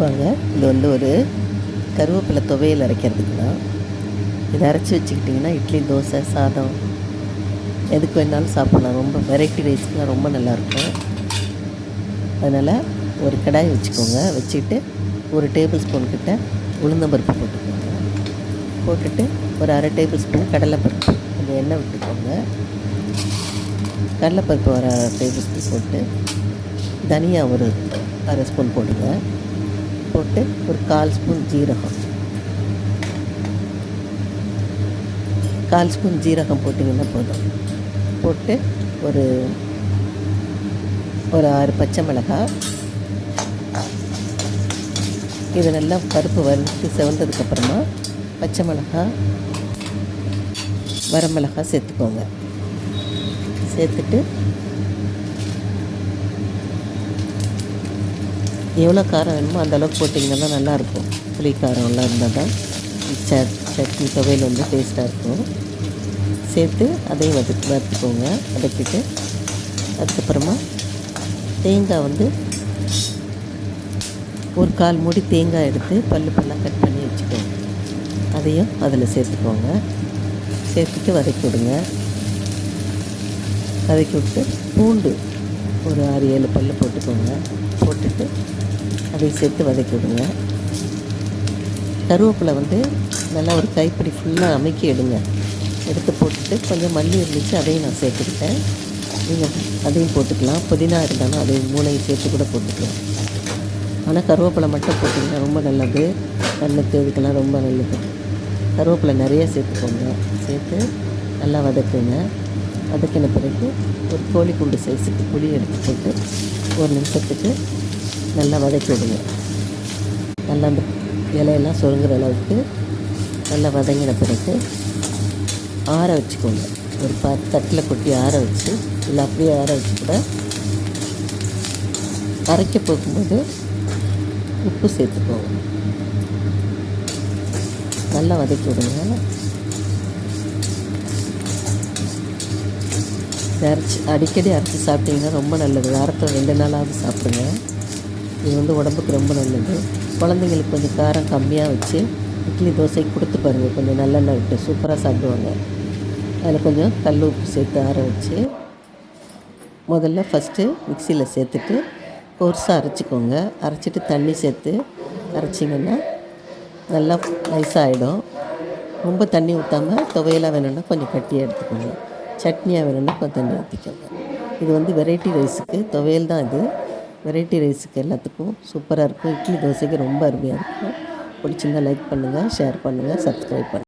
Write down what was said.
வாங்க இது வந்து ஒரு கருவேப்பிலை துவையல் அரைக்கிறதுக்கு தான் இதை அரைச்சி வச்சுக்கிட்டிங்கன்னா இட்லி தோசை சாதம் எதுக்கு வேணாலும் சாப்பிட்லாம். ரொம்ப வெரைட்டி ரைஸ்லாம் ரொம்ப நல்லாயிருக்கும். அதனால் ஒரு கடாய் வச்சுக்கோங்க. வச்சுக்கிட்டு ஒரு டேபிள் ஸ்பூன் கிட்ட உளுந்தம்பருப்பு போட்டுக்கோங்க. போட்டுட்டு ஒரு அரை டேபிள் ஸ்பூன் கடலைப்பருப்பு. கொஞ்சம் எண்ணெய் விட்டுக்கோங்க. கடலைப்பருப்பு ஒரு அரை டேபிள் ஸ்பூன் போட்டு தனியாக ஒரு அரை ஸ்பூன் போடுங்க. போட்டு ஒரு கால் ஸ்பூன் ஜீரகம். கால் ஸ்பூன் ஜீரகம் போட்டிங்கன்னா போதும். போட்டு ஒரு ஒரு ஆறு பச்சை மிளகாய். இது நல்லா பருப்பு வறுத்து செவந்ததுக்கப்புறமா பச்சை மிளகாய் வரமிளகாய் சேர்த்துக்கோங்க. சேர்த்துட்டு எவ்வளோ காரம் வேணுமோ அந்தளவுக்கு போட்டிங்கன்னா நல்லாயிருக்கும். புளி காரம்லாம் இருந்தால் தான். சட் சட்னி துவையல் வந்து டேஸ்ட்டாக இருக்கும். சேர்த்து அதையும் வதக் வதக்கிக்கோங்க. வதக்கிட்டு அதுக்கப்புறமா தேங்காய் வந்து ஒரு கால் மூடி தேங்காய் எடுத்து பல்லு பல்லாக கட் பண்ணி வச்சுக்கோங்க. அதையும் அதில் சேர்த்துக்கோங்க. சேர்த்துட்டு வதக்கி விடுங்க. வதக்கி விட்டு பூண்டு ஒரு ஆறு ஏழு பல்லு போட்டுக்கோங்க. போட்டுட்டு அதையும் சேர்த்து வதக்கி விடுங்க. கருவேப்பிலை வந்து நல்லா ஒரு கைப்பிடி ஃபுல்லாக அமைக்கி எடுங்க. எடுத்து போட்டுட்டு கொஞ்சம் மல்லி இருந்துச்சு அதையும் நான் சேர்த்துக்கிட்டேன். நீங்கள் அதையும் போட்டுக்கலாம். புதினா இருந்தாலும் அதையும் மூணையும் சேர்த்து கூட போட்டுக்கலாம். ஆனால் கருவேப்பிலை மட்டும் போட்டிங்கன்னா ரொம்ப நல்லது. கண்ணுக்கு இதுக்கெல்லாம் ரொம்ப நல்லது. கருவேப்பிலை நிறைய சேர்த்துக்கோங்க. சேர்த்து நல்லா வதக்குங்க. வதக்கின பிறகு ஒரு கோழி குண்டு சைஸுக்கு புளி எடுத்து போட்டு ஒரு நிமிஷத்துக்கு நல்லா வதக்கி விடுங்க. நல்லா அந்த இலையெல்லாம் சுருங்குற அளவுக்கு நல்லா வதங்கின பிறகு ஆற வச்சுக்கோங்க. ஒரு ப தட்டில் கொட்டி ஆற வச்சு இல்லை அப்படியே ஆற வச்சு கூட அரைக்க போகும்போது உப்பு சேர்த்துக்கோங்க. நல்லா வதக்கி விடுங்க. அரைச்சி அடிக்கடி அரைச்சி சாப்பிட்டீங்கன்னா ரொம்ப நல்லது. வாரத்தில் ரெண்டு நாளாவது சாப்பிடுங்க. இது வந்து உடம்புக்கு ரொம்ப நல்லது. குழந்தைங்களுக்கு கொஞ்சம் காரம் கம்மியாக வச்சு இட்லி தோசை கொடுத்து பாருங்கள் கொஞ்சம் நல்லெண்ணெய் விட்டு சூப்பராக சாப்பிடுவாங்க. அதில் கொஞ்சம் கல் உப்பு சேர்த்து ஆற வச்சு முதல்ல ஃபஸ்ட்டு மிக்சியில் சேர்த்துட்டு கோர்ஸாக அரைச்சிக்கோங்க. அரைச்சிட்டு தண்ணி சேர்த்து அரைச்சிங்கன்னா நல்லா நைஸாகிடும் ரொம்ப தண்ணி ஊற்றாமல் துவையெல்லாம் வேணும்னா கொஞ்சம் கட்டியாக எடுத்துக்கோங்க. சட்னியாக வேணும்னா கொத்தமல்லி ஊற்றிக்கோங்க இது வந்து வெரைட்டி ரைஸுக்கு துவையல் தான் இது. வெரைட்டி ரைஸுக்கு எல்லாத்துக்கும் சூப்பராக இருக்கும். இட்லி தோசைக்கு ரொம்ப அருமையாக இருக்கும். பிடிச்சிருந்தால் லைக் பண்ணுங்கள் ஷேர் பண்ணுங்கள் சப்ஸ்கிரைப் பண்ணுங்கள்